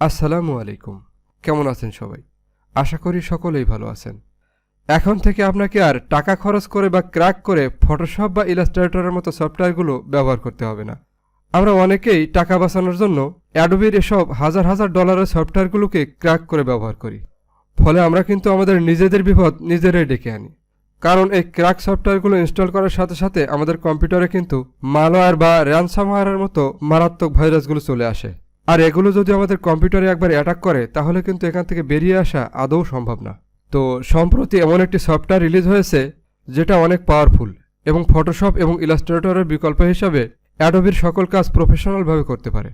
আসসালামু আলাইকুম। কেমন আছেন সবাই? আশা করি সকলেই ভালো আছেন। এখন থেকে আপনাকে আর টাকা খরচ করে বা ক্র্যাক করে ফটোশপ বা ইলাস্ট্রেটরের মতো সফটওয়্যারগুলো ব্যবহার করতে হবে না। আমরা অনেকেই টাকা বাঁচানোর জন্য অ্যাডোবির এসব হাজার হাজার ডলারের সফটওয়্যারগুলোকে ক্র্যাক করে ব্যবহার করি। ফলে আমরা কিন্তু আমাদের নিজেদের বিপদ নিজেরাই ডেকে আনি। কারণ এই ক্র্যাক সফটওয়্যারগুলো ইনস্টল করার সাথে সাথে আমাদের কম্পিউটারে কিন্তু মালওয়্যার বা র্যানসামওয়্যারের মতো মারাত্মক ভাইরাসগুলো চলে আসে। আর এগুলো যদি আমাদের কম্পিউটারে একবার অ্যাটাক করে, তাহলে কিন্তু এখান থেকে বেরিয়ে আসা আদৌ সম্ভব না। তো সম্প্রতি এমন একটি সফটওয়্যার রিলিজ হয়েছে, যেটা অনেক পাওয়ারফুল এবং ফটোশপ এবং ইলাস্ট্রেটরের বিকল্প হিসাবে অ্যাডোবির সকল কাজ প্রফেশনালভাবে করতে পারে।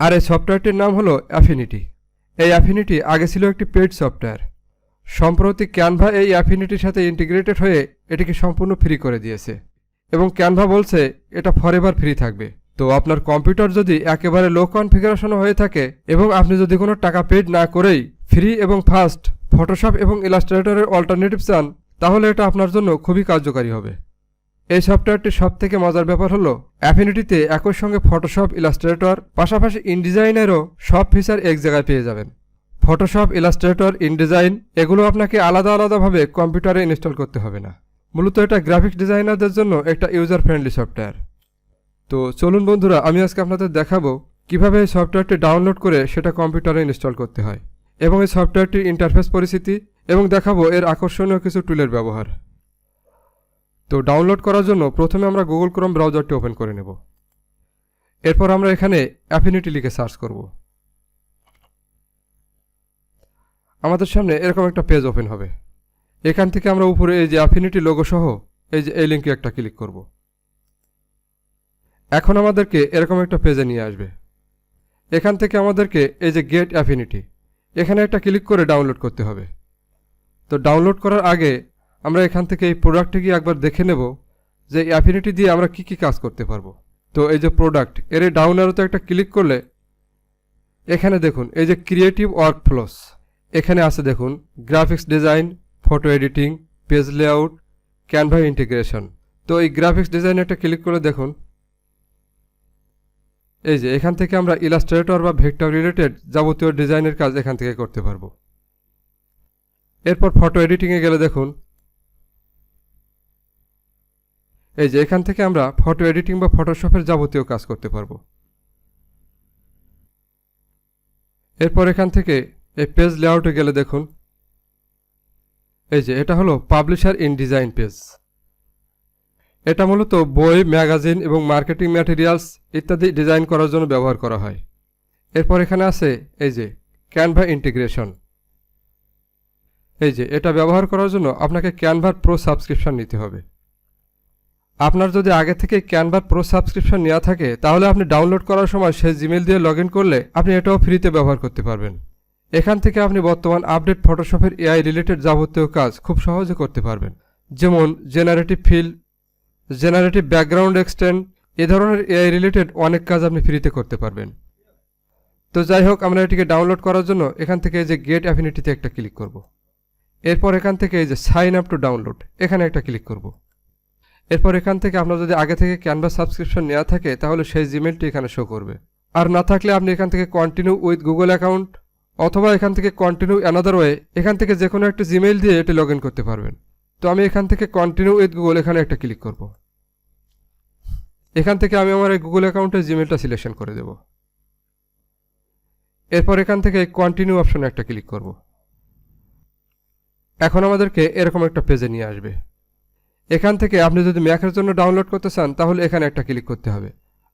আর এই সফটওয়্যারটির নাম হলো অ্যাফিনিটি এই অ্যাফিনিটি আগে ছিল একটি পেড সফটওয়্যার। সম্প্রতি ক্যানভা এই অ্যাফিনিটির সাথে ইন্টিগ্রেটেড হয়ে এটিকে সম্পূর্ণ ফ্রি করে দিয়েছে। এবং ক্যানভা বলছে, এটা ফরএভার ফ্রি থাকবে। তো আপনার কম্পিউটার যদি একেবারে লো কনফিগারেশনও হয়ে থাকে এবং আপনি যদি কোনো টাকা পেড না করেই ফ্রি এবং ফাস্ট ফটোশপ এবং ইলাস্ট্রেটরের অল্টারনেটিভ চান, তাহলে এটা আপনার জন্য খুবই কার্যকারী হবে। এই সফটওয়্যারটির সব থেকে মজার ব্যাপার হলো অ্যাফিনিটিতে একই সঙ্গে ফটোশপ ইলাস্ট্রেটর পাশাপাশি ইনডিজাইনেরও সব ফিচার এক জায়গায় পেয়ে যাবেন। ফটোশপ ইলাস্ট্রেটর ইনডিজাইন এগুলো আপনাকে আলাদা আলাদাভাবে কম্পিউটারে ইনস্টল করতে হবে না। মূলত এটা গ্রাফিক্স ডিজাইনারদের জন্য একটা ইউজার ফ্রেন্ডলি সফটওয়্যার তো চলুন বন্ধুরা, আমি আজকে আপনাদের দেখাবো কীভাবে এই সফটওয়্যারটি ডাউনলোড করে সেটা কম্পিউটারে ইনস্টল করতে হয় এবং এই সফটওয়্যারটির ইন্টারফেস পরিস্থিতি এবং দেখাবো এর আকর্ষণীয় কিছু টুলের ব্যবহার। তো ডাউনলোড করার জন্য প্রথমে আমরা গুগল ক্রোম ব্রাউজারটি ওপেন করে নেব। এরপর আমরা এখানে অ্যাফিনিটি লিখে সার্চ করব। আমাদের সামনে এরকম একটা পেজ ওপেন হবে। এখান থেকে আমরা উপরে এই যে অ্যাফিনিটি লোগো সহ এই যে এই লিঙ্কে একটা ক্লিক করব। এখন আমাদেরকে এরকম একটা পেজে নিয়ে আসবে। এখান থেকে আমাদেরকে এই যে গেট অ্যাফিনিটি এখানে একটা ক্লিক করে ডাউনলোড করতে হবে। তো ডাউনলোড করার আগে আমরা এখান থেকে এই প্রোডাক্টটি গিয়ে একবার দেখে নেব যে অ্যাফিনিটি দিয়ে আমরা কি কি কাজ করতে পারব। তো এই যে প্রোডাক্টের এই ডাউন আরোতে একটা ক্লিক করলে এখানে দেখুন, এই যে ক্রিয়েটিভ ওয়ার্ক ফ্লোস এখানে আছে দেখুন graphics design photo editing page layout Canva integration তো এই গ্রাফিক্স ডিজাইন একটা ক্লিক করে দেখুন এই যে, এখান থেকে আমরা ইলাস্ট্রেটর বা ভেক্টর রিলেটেড যাবতীয় ডিজাইনের কাজ এখান থেকে করতে পারব। এরপর ফটো এডিটিংয়ে গেলে দেখুন। এই যে, এখান থেকে আমরা ফটো এডিটিং বা ফটোশপের যাবতীয় কাজ করতে পারব। এরপর এখান থেকে এই পেজ লেআউটে গেলে দেখুন। এই যে, এটা হলো পাবলিশার ইন ডিজাইন পেজ এটা মূলত বই, ম্যাগাজিন এবং মার্কেটিং ম্যাটেরিয়ালস ইত্যাদি ডিজাইন করার জন্য ব্যবহার করা হয়। এরপর এখানে আছে, এই যে ক্যানভা ইন্টিগ্রেশন এই যে, এটা ব্যবহার করার জন্য আপনাকে ক্যানভার প্রো সাবস্ক্রিপশন নিতে হবে। আপনার যদি আগে থেকে ক্যানভার প্রো সাবস্ক্রিপশন নেওয়া থাকে, তাহলে আপনি ডাউনলোড করার সময় সেই জিমেল দিয়ে লগ করলে আপনি এটাও ফ্রিতে ব্যবহার করতে পারবেন। এখান থেকে আপনি বর্তমান আপডেট ফটোশপের এআই রিলেটেড যাবতীয় কাজ খুব সহজে করতে পারবেন। যেমন generative fill generative background extend, এ ধরনের এআই রিলেটেড অনেক কাজ আপনি ফ্রিতে করতে পারবেন। তো যাই হোক, আমরা এটিকে ডাউনলোড করার জন্য এখান থেকে যে গেট অ্যাফিনিটিতে একটা ক্লিক করব। এরপর এখান থেকে এই যে সাইন আপ টু ডাউনলোড এখানে একটা ক্লিক করব। এরপর এখান থেকে আপনার যদি আগে থেকে ক্যানভাস সাবস্ক্রিপশন নেওয়া থাকে, তাহলে সেই জিমেলটি এখানে শো করবে। আর না থাকলে আপনি এখান থেকে কন্টিনিউ উইথ গুগল অ্যাকাউন্ট অথবা এখান থেকে কন্টিনিউ অ্যানাদার ওয়ে এখান থেকে যে কোনো একটা জিমেইল দিয়ে এটি লগ করতে পারবেন। তো আমি এখান থেকে কন্টিনিউ উইথ গুগল এখানে একটা ক্লিক করব। এখান থেকে আমি আমার এই গুগল অ্যাকাউন্টের জিমেলটা সিলেকশন করে দেব। এরপর এখান থেকে কন্টিনিউ অপশনে একটা ক্লিক করব। এখন আমাদেরকে এরকম একটা পেজে নিয়ে আসবে। এখান থেকে আপনি যদি ম্যাকের জন্য ডাউনলোড করতে চান, তাহলে এখানে একটা ক্লিক করতে হবে।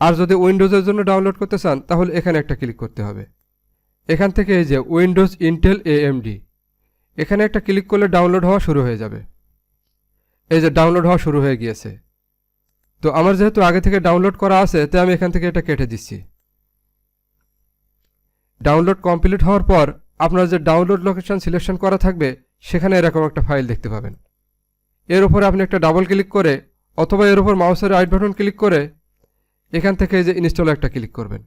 আর যদি উইন্ডোজের জন্য ডাউনলোড করতে চান, তাহলে এখানে একটা ক্লিক করতে হবে। এখান থেকে এই যে উইন্ডোজ ইন্টেল এএমডি এখানে একটা ক্লিক করলে ডাউনলোড হওয়া শুরু হয়ে যাবে। এই যে ডাউনলোড হওয়া শুরু হয়ে গিয়েছে। তো আমার যেহেতু আগে থেকে ডাউনলোড করা আছে, তাই আমি এখান থেকে এটা কেটে দিচ্ছি। ডাউনলোড কমপ্লিট হওয়ার পর আপনার যে ডাউনলোড লোকেশন সিলেকশন করা থাকবে, সেখানে এরকম একটা ফাইল দেখতে পাবেন। এর উপরে আপনি একটা ডাবল ক্লিক করে অথবা এর উপর মাউসের রাইট বাটন ক্লিক করে এখান থেকে যে ইনস্টল একটা ক্লিক করবেন।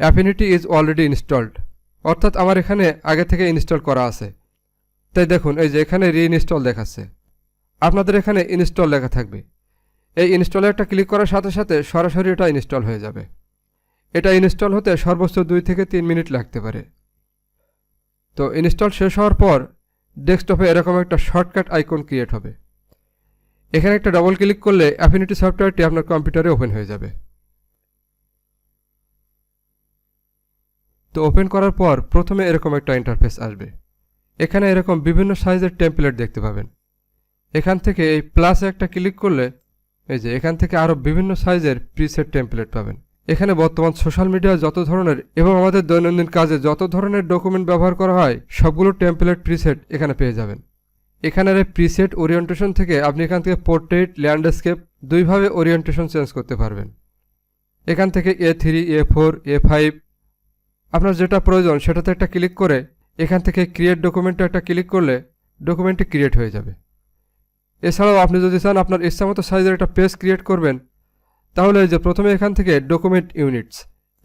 অ্যাফিনিটি ইজ অলরেডি ইনস্টলড অর্থাৎ আমার এখানে আগে থেকে ইনস্টল করা আছে। তাই দেখুন, এই যে এখানে রিইনস্টল দেখাচ্ছে। আপনাদের এখানে ইনস্টল লেখা থাকবে। এই ইনস্টলে একটা ক্লিক করার সাথে সাথে সরাসরি এটা ইনস্টল হয়ে যাবে। এটা ইনস্টল হতে সর্বোচ্চ দুই থেকে তিন মিনিট লাগতে পারে। তো ইনস্টল শেষ হওয়ার পর ডেস্কটপে এরকম একটা শর্টকাট আইকন ক্রিয়েট হবে। এখানে একটা ডবল ক্লিক করলে অ্যাফিনিটি সফটওয়্যারটি আপনার কম্পিউটারে ওপেন হয়ে যাবে। তো ওপেন করার পর প্রথমে এরকম একটা ইন্টারফেস আসবে। এখানে এরকম বিভিন্ন সাইজের টেমপ্লেট দেখতে পাবেন। এখান থেকে এই প্লাসে একটা ক্লিক করলে এই যে এখান থেকে আরও বিভিন্ন সাইজের প্রিসেট টেমপ্লেট পাবেন। এখানে বর্তমান সোশ্যাল মিডিয়ায় যত ধরনের এবং আমাদের দৈনন্দিন কাজে যত ধরনের ডকুমেন্ট ব্যবহার করা হয়, সবগুলো টেমপ্লেট প্রিসেট এখানে পেয়ে যাবেন। এখানের এই প্রিসেট ওরিয়েন্টেশন থেকে আপনি এখান থেকে পোর্ট্রেট ল্যান্ডস্কেপ দুইভাবে ওরিয়েন্টেশন চেঞ্জ করতে পারবেন। এখান থেকে A three A four A five আপনার যেটা প্রয়োজন সেটাতে একটা ক্লিক করে এখান থেকে ক্রিয়েট ডকুমেন্টে একটা ক্লিক করলে ডকুমেন্টটি ক্রিয়েট হয়ে যাবে। এছাড়াও আপনি যদি চান আপনার ইচ্ছামতো সাইজের একটা পেজ ক্রিয়েট করবেন, তাহলে যে প্রথমে এখান থেকে ডকুমেন্ট ইউনিটস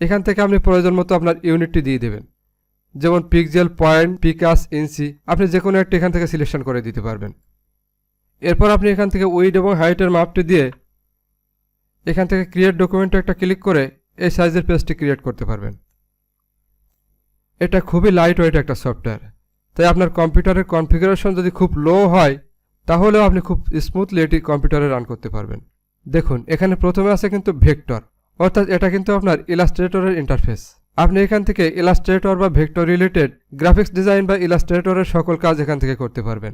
এখান থেকে আপনি প্রয়োজন মতো আপনার ইউনিটটি দিয়ে দেবেন। যেমন পিকজেল পয়েন্ট পিকাস ইঞ্চি আপনি যে কোনো একটা এখান থেকে সিলেকশন করে দিতে পারবেন। এরপর আপনি এখান থেকে উইড এবং হাইটের মাপটি দিয়ে এখান থেকে ক্রিয়েট ডকুমেন্টে একটা ক্লিক করে এই সাইজের পেজটি ক্রিয়েট করতে পারবেন। এটা খুবই লাইট ওয়েট একটা সফটওয়্যার তাই আপনার কম্পিউটারের কনফিগারেশন যদি খুব লো হয়, তাহলেও আপনি খুব স্মুথলি এটি কম্পিউটারে রান করতে পারবেন। দেখুন, এখানে প্রথমে আছে কিন্তু ভেক্টর অর্থাৎ এটা কিন্তু আপনার ইলাস্ট্রেটরের ইন্টারফেস আপনি এখান থেকে ইলাস্ট্রেটর বা ভেক্টর রিলেটেড গ্রাফিক্স ডিজাইন বা ইলাস্ট্রেটরের সকল কাজ এখান থেকে করতে পারবেন।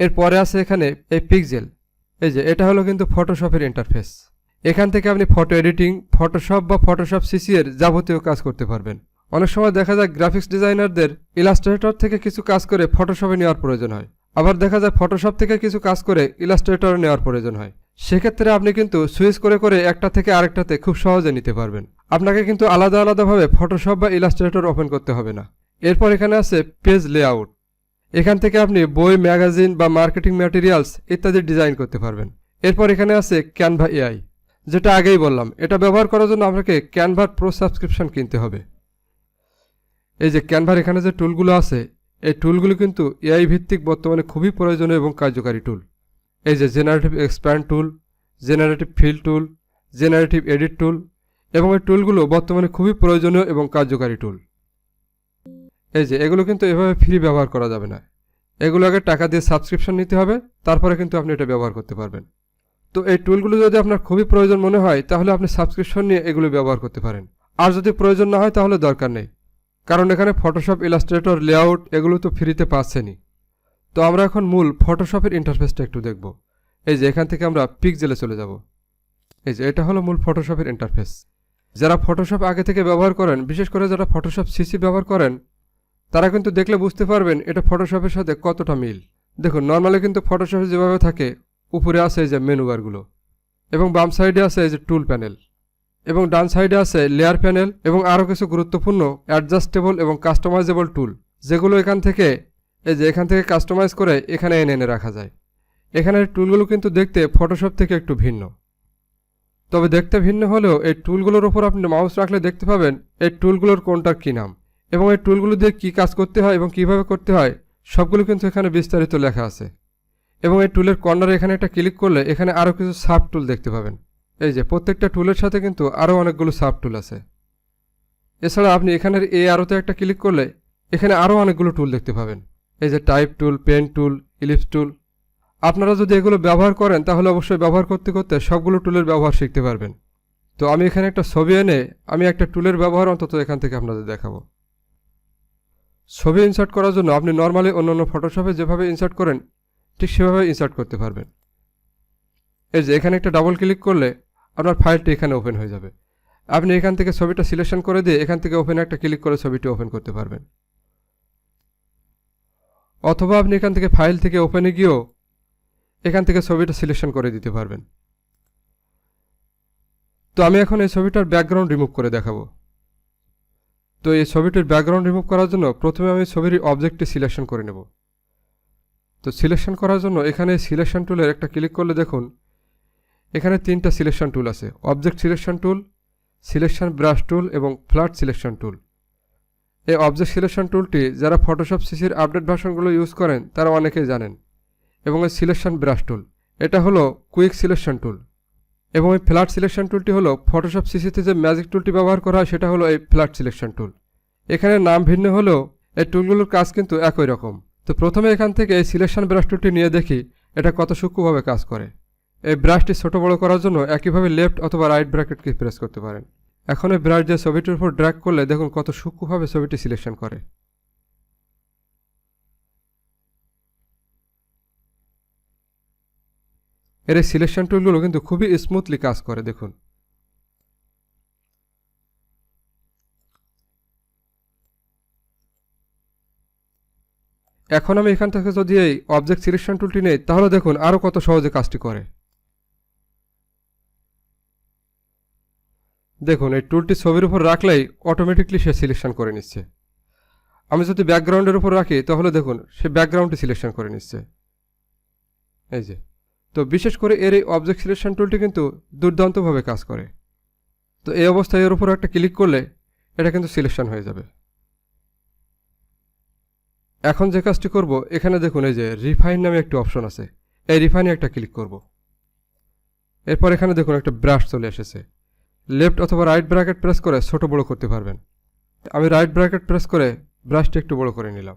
এরপরে আছে এখানে এই পিকজেল এই যে এটা হলো কিন্তু ফটোশপের ইন্টারফেস এখান থেকে আপনি ফটো এডিটিং ফটোশপ বা ফটোশপ সিসি এর যাবতীয় কাজ করতে পারবেন। অনেক সময় দেখা যায় গ্রাফিক্স ডিজাইনারদের ইলাস্ট্রেটর থেকে কিছু কাজ করে ফটোশপে নেওয়ার প্রয়োজন হয়। আবার দেখা যায় ফটোশপ থেকে কিছু কাজ করে ইলাস্ট্রেটরে নেওয়ার প্রয়োজন হয়। সেক্ষেত্রে আপনি কিন্তু সুইচ করে করে একটা থেকে আরেকটাতে খুব সহজে নিতে পারবেন। আপনাকে কিন্তু আলাদা আলাদাভাবে ফটোশপ বা ইলাস্ট্রেটর ওপেন করতে হবে না। এরপর এখানে আছে পেজ লেআউট এখান থেকে আপনি বই ম্যাগাজিন বা মার্কেটিং ম্যাটেরিয়ালস ইত্যাদি ডিজাইন করতে পারবেন। এরপর এখানে আছে ক্যানভা এআই যেটা আগেই বললাম, এটা ব্যবহার করার জন্য আপনাকে ক্যানভার প্রো সাবস্ক্রিপশন কিনতে হবে। এই যে ক্যানভার এখানে যে টুলগুলো আছে, এই টুলগুলো কিন্তু এআই ভিত্তিক বর্তমানে খুবই প্রয়োজনীয় এবং কার্যকারী টুল। এই যে generative expand tool generative fill tool generative edit tool এবং এই টুলগুলো বর্তমানে খুবই প্রয়োজনীয় এবং কার্যকারী টুল। এই যে এগুলো কিন্তু এভাবে ফ্রি ব্যবহার করা যাবে না। এগুলো আগে টাকা দিয়ে সাবস্ক্রিপশন নিতে হবে, তারপরে কিন্তু আপনি এটা ব্যবহার করতে পারবেন। তো এই টুলগুলো যদি আপনার খুবই প্রয়োজন মনে হয়, তাহলে আপনি সাবস্ক্রিপশন নিয়ে এগুলো ব্যবহার করতে পারেন। আর যদি প্রয়োজন না হয়, তাহলে দরকার নেই। কারণ এখানে ফটোশপ ইলাস্ট্রেটর লেআউট এগুলো তো ফ্রিতে পাচ্ছেনই। তো আমরা এখন মূল ফটোশপের ইন্টারফেসটা একটু দেখব। এই যে এখান থেকে আমরা পিকজেলে চলে যাব। এই যে এটা হলো মূল ফটোশপের ইন্টারফেস যারা ফটোশপ আগে থেকে ব্যবহার করেন, বিশেষ করে যারা ফটোশপ সিসি ব্যবহার করেন, তারা কিন্তু দেখলে বুঝতে পারবেন এটা ফটোশপের সাথে কতটা মিল। দেখুন নর্মালি কিন্তু ফটোশপে যেভাবে থাকে, উপরে আছে এই যে মেনু বারগুলো এবং বাম সাইডে আছে এই যে টুল প্যানেল এবং ডান সাইডে আছে লেয়ার প্যানেল এবং আরও কিছু গুরুত্বপূর্ণ অ্যাডজাস্টেবল এবং কাস্টমাইজেবল টুল যেগুলো এখান থেকে, এই যে এখান থেকে কাস্টমাইজ করে এখানে এনে এনে রাখা যায়। এখানের টুলগুলো কিন্তু দেখতে ফটোশপ থেকে একটু ভিন্ন। তবে দেখতে ভিন্ন হলেও এই টুলগুলোর ওপর আপনি মাউস রাখলে দেখতে পাবেন এই টুলগুলোর কোনটার কী নাম এবং এই টুলগুলো দিয়ে কী কাজ করতে হয় এবং কীভাবে করতে হয়, সবগুলো কিন্তু এখানে বিস্তারিত লেখা আছে। এবং এই টুলের কর্নারে এখানে একটা ক্লিক করলে এখানে আরও কিছু সাব টুল দেখতে পাবেন। এই যে, প্রত্যেকটা টুলের সাথে কিন্তু আরও অনেকগুলো সাব টুল আছে। এছাড়া আপনি এখানের এ আরোতে একটা ক্লিক করলে এখানে আরও অনেকগুলো টুল দেখতে পাবেন। এই যে, type tool, pen tool, ellipse tool. আপনারা যদি এগুলো ব্যবহার করেন, তাহলে অবশ্যই ব্যবহার করতে করতে সবগুলো টুলের ব্যবহার শিখতে পারবেন। তো আমি এখানে একটা ছবি এনে আমি একটা টুলের ব্যবহার অন্তত এখান থেকে আপনাদের দেখাবো। ছবি ইনসার্ট করার জন্য আপনি নর্মালি অন্যান্য ফটোশপে যেভাবে ইনসার্ট করেন, ঠিক সেভাবে ইনসার্ট করতে পারবেন। এই যে, এখানে একটা ডাবল ক্লিক করলে আপনার ফাইলটি এখানে ওপেন হয়ে যাবে। আপনি এখান থেকে ছবিটা সিলেকশন করে দিয়ে এখান থেকে ওপেন একটা ক্লিক করে ছবিটি ওপেন করতে পারবেন। অথবা আপনি এখান থেকে ফাইল থেকে ওপেনে গিয়েও এখান থেকে ছবিটা সিলেকশন করে দিতে পারবেন। তো আমি এখন এই ছবিটার ব্যাকগ্রাউন্ড রিমুভ করে দেখাবো। তো এই ছবিটির ব্যাকগ্রাউন্ড রিমুভ করার জন্য প্রথমে আমি ছবির অবজেক্টটি সিলেকশন করে নেব। তো সিলেকশন করার জন্য এখানে সিলেকশন টুলের একটা ক্লিক করলে দেখুন এখানে তিনটা সিলেকশন টুল আছে। Object selection tool selection brush tool এবং ফ্ল্যাট সিলেকশন টুল এই অবজেক্ট সিলেকশন টুলটি যারা ফটোশপ সিসির আপডেট ভার্সনগুলো ইউজ করেন, তারা অনেকেই জানেন। এবং এই সিলেকশন ব্রাশ টুল এটা হলো কুইক সিলেকশন টুল এবং এই ফ্ল্যাট সিলেকশন টুলটি হলো ফটোশপ সিসিতে যে ম্যাজিক টুলটি ব্যবহার করা হয়, সেটা হলো এই ফ্ল্যাট সিলেকশন টুল এখানে নাম ভিন্ন হলেও এই টুলগুলোর কাজ কিন্তু একই রকম। তো প্রথমে এখান থেকে এই সিলেকশন ব্রাশ টুলটি নিয়ে দেখি, এটা কত সূক্ষ্মভাবে কাজ করে। এই ব্রাশটি ছোট বড় করার জন্য একইভাবে লেফট অথবা রাইট ব্র্যাকেট কি প্রেস করতে পারেন। এখন এই ব্রাশ দিয়ে ছবিটির উপর ড্র্যাগ করলে দেখুন কত সূক্ষ্মভাবে ছবিটি সিলেকশন করে। এর এই সিলেকশন টুলগুলো কিন্তু খুবই স্মুথলি কাজ করে, দেখুন। এখন আমি এখান থেকে যদি এই অবজেক্ট সিলেকশন টুলটি নেই, তাহলে দেখুন আরও কত সহজে কাজটি করে। দেখুন, এই টুলটি ছবির উপর রাখলেই অটোমেটিকলি সে সিলেকশন করে নিচ্ছে। আমি যদি ব্যাকগ্রাউন্ডের উপর রাখি, তাহলে দেখুন, সে ব্যাকগ্রাউন্ডটি সিলেকশন করে নিচ্ছে। এই যে। তো বিশেষ করে এর এই অবজেক্ট সিলেকশন টুলটি কিন্তু দুর্দান্তভাবে কাজ করে। তো এই অবস্থায় এর উপর একটা ক্লিক করলে এটা কিন্তু সিলেকশন হয়ে যাবে। এখন যে কাজটি করব, এখানে দেখুন, এই যে রিফাইন নামে একটি অপশন আছে। এই রিফাইনে একটা ক্লিক করব। এরপর এখানে দেখুন, একটা ব্রাশ চলে এসেছে। লেফট অথবা রাইট ব্র্যাকেট প্রেস করে ছোট বড় করতে পারবেন। আমি রাইট ব্র্যাকেট প্রেস করে ব্রাশটি একটু বড় করে নিলাম।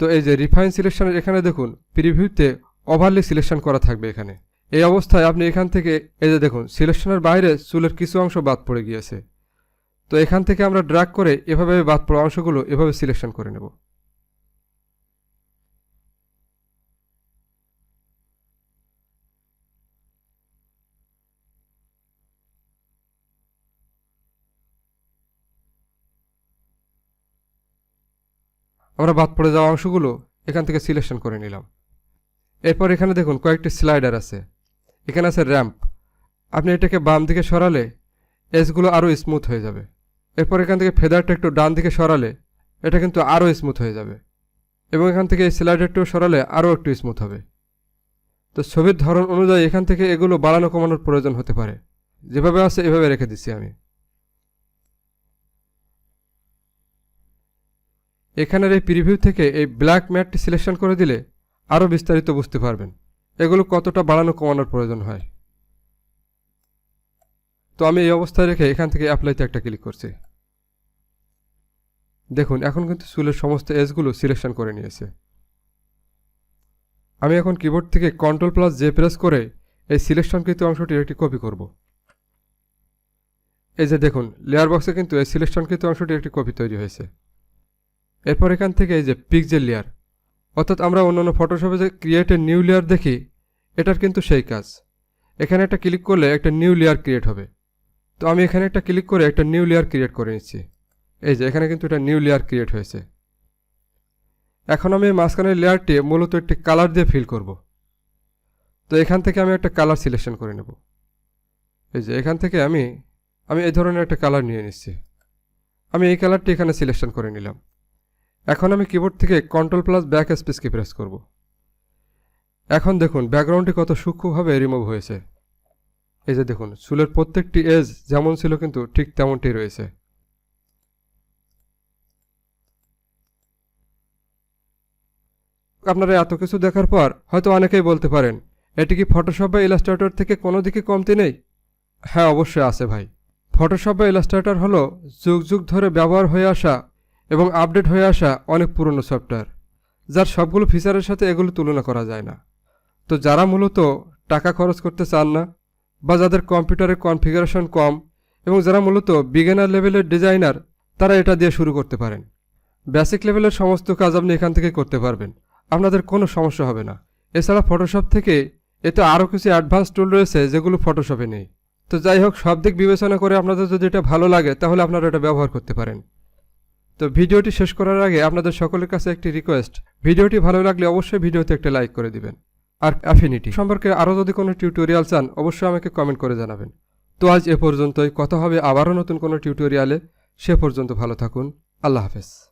তো এই যে রিফাইন সিলেকশনের এখানে দেখুন, প্রিভিউতে ওভারলি সিলেকশন করা থাকবে এখানে। এই অবস্থায় আপনি এখান থেকে, এই যে দেখুন, সিলেকশনের বাইরে চুলের কিছু অংশ বাদ পড়ে গিয়েছে। তো এখান থেকে আমরা ড্র্যাগ করে এভাবে বাদ পড়া অংশগুলো এভাবে সিলেকশন করে নেব। আমরা বাদ পড়ে যাওয়া অংশগুলো এখান থেকে সিলেকশন করে নিলাম। এরপর এখানে দেখুন কয়েকটি স্লাইডার আছে। এখানে আছে র্যাম্প। আপনি এটাকে বাম দিকে সরালে এজগুলো আরও স্মুথ হয়ে যাবে। এরপর এখান থেকে ফেদারটা একটু ডান দিকে সরালে এটা কিন্তু আরও স্মুথ হয়ে যাবে। এবং এখান থেকে এই স্লাইডারটিও সরালে আরও একটু স্মুথ হবে। তো ছবির ধরন অনুযায়ী এখান থেকে এগুলো বাড়ানো কমানোর প্রয়োজন হতে পারে। যেভাবে আছে এভাবে রেখে দিচ্ছি আমি। এখানের এই প্রিভিউ থেকে এই ব্ল্যাক ম্যাটটি সিলেকশন করে দিলে আরও বিস্তারিত বুঝতে পারবেন। এগুলো কতটা বাড়ানো কমানোর প্রয়োজন হয়। তো আমি এই অবস্থায় রেখে এখান থেকে অ্যাপ্লাইতে একটা ক্লিক করছি। দেখুন, এখন কিন্তু চুলের সমস্ত এজগুলো সিলেকশন করে নিয়েছে। আমি এখন কিবোর্ড থেকে কন্ট্রোল প্লাস জে প্রেস করে এই সিলেকশনকৃত অংশটির একটি কপি করব। এই যে দেখুন লেয়ার বক্সে কিন্তু এই সিলেকশনকৃত অংশটির একটি কপি তৈরি হয়েছে। এরপর এখান থেকে এই যে পিকজেল লেয়ার অর্থাৎ আমরা অন্যান্য ফটোশপে যে ক্রিয়েটের নিউ লেয়ার দেখি, এটার কিন্তু সেই কাজ। এখানে একটা ক্লিক করলে একটা নিউ লেয়ার ক্রিয়েট হবে। তো আমি এখানে একটা ক্লিক করে একটা নিউ লেয়ার ক্রিয়েট করে নিচ্ছি। এই যে, এখানে কিন্তু এটা নিউ লেয়ার ক্রিয়েট হয়েছে। এখন আমি মাঝখানের লেয়ারটি মূলত একটি কালার দিয়ে ফিল করব। তো এখান থেকে আমি একটা কালার সিলেকশন করে নেব। এই যে, এখান থেকে আমি আমি এই ধরনের একটা কালার নিয়ে নিচ্ছি। আমি এই কালারটি এখানে সিলেকশন করে নিলাম। এখন আমি কিবোর্ড থেকে কন্ট্রোল প্লাস ব্যাক স্পেসকে প্রেস করব। এখন দেখুন ব্যাকগ্রাউন্ডটি কত সূক্ষ্মভাবে রিমুভ হয়েছে। এই যে দেখুন, চুলের প্রত্যেকটি এজ যেমন ছিল কিন্তু ঠিক তেমনটি রয়েছে। আপনারা এত কিছু দেখার পর হয়তো অনেকেই বলতে পারেন, এটি কি ফটোশপ বা ইলাস্ট্রেটর থেকে কোনো দিকে কমতি নেই? হ্যাঁ অবশ্যই আছে ভাই। ফটোশপ বা ইলাস্ট্রেটর হলো যুগ যুগ ধরে ব্যবহার হয়ে আসা এবং আপডেট হয়ে আসা অনেক পুরনো সফটওয়্যার, যার সবগুলো ফিচারের সাথে এগুলো তুলনা করা যায় না। তো যারা মূলত টাকা খরচ করতে চান না, বা যাদের কম্পিউটারের কনফিগারেশন কম, এবং যারা মূলত বিগিনার লেভেলের ডিজাইনার তারা এটা দিয়ে শুরু করতে পারেন। বেসিক লেভেলের সমস্ত কাজ আপনি এখান থেকে করতে পারবেন। আপনাদের কোনো সমস্যা হবে না। এছাড়া ফটোশপ থেকে এতে আরও কিছু অ্যাডভান্স টুল রয়েছে, যেগুলো ফটোশপে নেই। তো যাই হোক সব দিক বিবেচনা করে আপনাদের যদি এটা ভালো লাগে, তাহলে আপনারা এটা ব্যবহার করতে পারেন। তো ভিডিওটি শেষ করার আগে আপনাদের সকলের কাছে একটি রিকোয়েস্ট ভিডিওটি ভালো লাগলে অবশ্যই ভিডিওতে একটা লাইক করে দিবেন। আর অ্যাফিনিটি সম্পর্কে আরও যদি কোনো টিউটোরিয়াল চান, অবশ্যই আমাকে কমেন্ট করে জানাবেন। তো আজ এ পর্যন্তই। কথা হবে আবারও নতুন কোনো টিউটোরিয়ালে সে পর্যন্ত ভালো থাকুন। আল্লাহ হাফেজ।